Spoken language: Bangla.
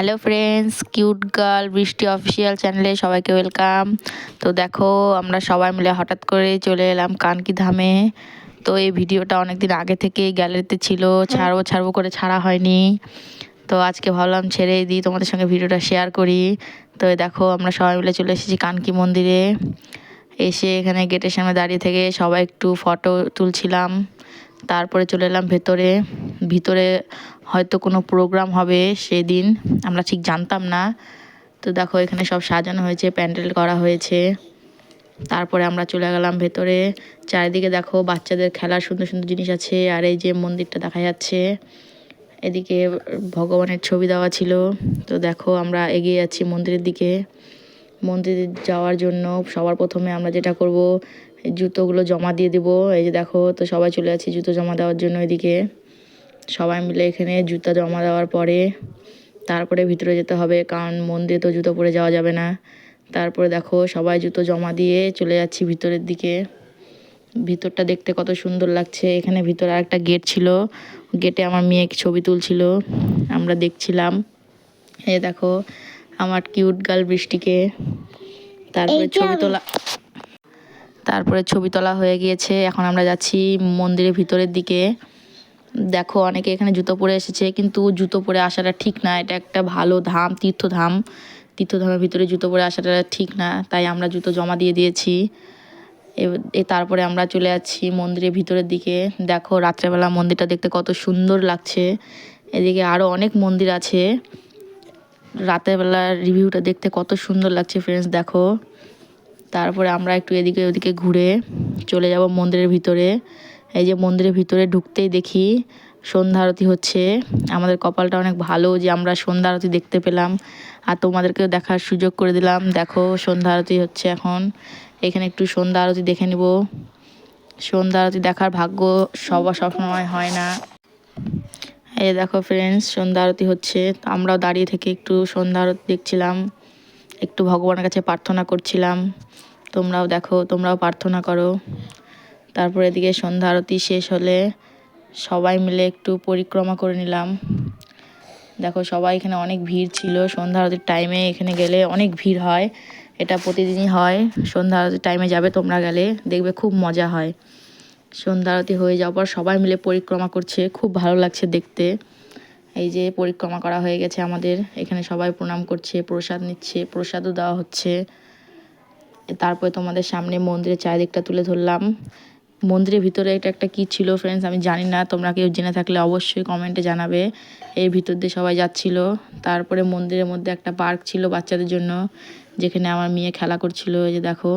Hello friends cute girl Brishti official চ্যানেলে সবাইকে ওয়েলকাম তো দেখো, আমরা সবাই মিলে হঠাৎ করে চলে এলাম কানকি ধামে। তো এই ভিডিওটা অনেক দিন আগে থেকে গ্যালারিতে ছিল, ছাড়বো ছাড়বো করে ছাড়া হয়নি। তো আজকে ভাবলাম ছেড়ে দিই, তোমাদের সঙ্গে ভিডিওটা শেয়ার করি। তো দেখো, আমরা সবাই মিলে চলে এসেছি কানকি মন্দিরে। এসে এখানে গেটের সামনে দাঁড়িয়ে থেকে সবাই একটু ফটো তুলছিলাম। তারপরে চলে এলাম ভেতরে। ভিতরে হয়তো কোনো প্রোগ্রাম হবে সেদিন, আমরা ঠিক জানতাম না। তো দেখো এখানে সব সাজানো হয়েছে, প্যান্ডেল করা হয়েছে। তারপরে আমরা চলে গেলাম ভেতরে। চারিদিকে দেখো বাচ্চাদের খেলার সুন্দর সুন্দর জিনিস আছে। আর এই যে মন্দিরটা দেখা যাচ্ছে, এদিকে ভগবানের ছবি দেওয়া ছিল। তো দেখো আমরা এগিয়ে যাচ্ছি মন্দিরের দিকে। মন্দিরে যাওয়ার জন্য সবার প্রথমে আমরা যেটা করব, জুতোগুলো জমা দিয়ে দিব। এই যে দেখো, তো সবাই চলে যাচ্ছি জুতো জমা দেওয়ার জন্য এদিকে। সবাই মিলে এখানে জুতা জমা দেওয়ার পরে তারপরে ভিতরে যেতে হবে কারণ মন্দিরে তো জুতো পরে যাওয়া যাবে না। তারপরে দেখো সবাই জুতো জমা দিয়ে চলে যাচ্ছি ভিতরের দিকে। ভিতরটা দেখতে কত সুন্দর লাগছে। এখানে ভিতরে আর একটা গেট ছিল। গেটে আমার মেয়ে ছবি তুলছিল। আমরা দেখছিলাম। এ দেখো আমার কিউট গার্ল বৃষ্টিকে। তারপরে ছবি তোলা তারপরে ছবি তোলা হয়ে গিয়েছে। এখন আমরা যাচ্ছি মন্দিরের ভিতরের দিকে। দেখো অনেকে এখানে জুতো পরে এসেছে, কিন্তু জুতো পরে আসাটা ঠিক না। এটা একটা ভালো ধাম, তীর্থধাম। তীর্থধামের ভিতরে জুতো পরে আসাটা ঠিক না, তাই আমরা জুতো জমা দিয়ে দিয়েছি। এ- তারপরে আমরা চলে যাচ্ছি মন্দিরের ভিতরের দিকে। দেখো রাত্রেবেলা মন্দিরটা দেখতে কত সুন্দর লাগছে। এদিকে আরও অনেক মন্দির আছে। রাতের বেলার রিভিউটা দেখতে কত সুন্দর লাগছে ফ্রেন্ডস দেখো। তারপরে আমরা একটু এদিকে ওদিকে ঘুরে চলে যাব মন্দিরের ভিতরে। এই যে মন্দিরের ভিতরে ঢুকতেই দেখি সন্ধ্যা আরতি হচ্ছে। আমাদের কপালটা অনেক ভালো যে আমরা সন্ধ্যা আরতি দেখতে পেলাম। আর তোমাদেরকেও দেখার সুযোগ করে দিলাম। দেখো, সন্ধ্যা আরতি হচ্ছে এখন। এখানে একটু সন্ধ্যা আরতি দেখে নেব। সন্ধ্যা আরতি দেখার ভাগ্য সবার সবসময় হয় না। এই দেখো ফ্রেন্ডস সন্ধ্যা আরতি হচ্ছে। আমরাও দাঁড়িয়ে থেকে একটু সন্ধ্যা আরতি দেখছিলাম। একটু ভগবানের কাছে প্রার্থনা করছিলাম। তোমরাও দেখো, তোমরাও প্রার্থনা করো। তারপরে এদিকে সন্ধ্যা আরতি শেষ হলে সবাই মিলে একটু পরিক্রমা করে নিলাম। দেখো সবাই এখানে অনেক ভিড় ছিল। সন্ধ্যা আরতির টাইমে এখানে গেলে অনেক ভিড় হয়। এটা প্রতিদিনই হয়। সন্ধ্যা আরতির টাইমে যাবে, তোমরা গেলে দেখবে খুব মজা হয়। সন্ধ্যা আরতি হয়ে যাওয়ার পর সবাই মিলে পরিক্রমা করছে। খুব ভালো লাগছে দেখতে। এই যে পরিক্রমা করা হয়ে গেছে আমাদের। এখানে সবাই প্রণাম করছে, প্রসাদ নিচ্ছে, প্রসাদও দেওয়া হচ্ছে। তারপরে তোমাদের সামনে মন্দিরের চারিদিকটা তুলে ধরলাম। মন্দিরের ভিতরে এটা একটা কি ছিল ফ্রেন্ডস আমি জানি না, তোমরা কেউ জেনে থাকলে অবশ্যই কমেন্টে জানাবে। এর ভিতর দিয়ে সবাই যাচ্ছিল। তারপরে মন্দিরের মধ্যে একটা পার্ক ছিল বাচ্চাদের জন্য, যেখানে আমার মেয়ে খেলা করছিল, এই যে দেখো।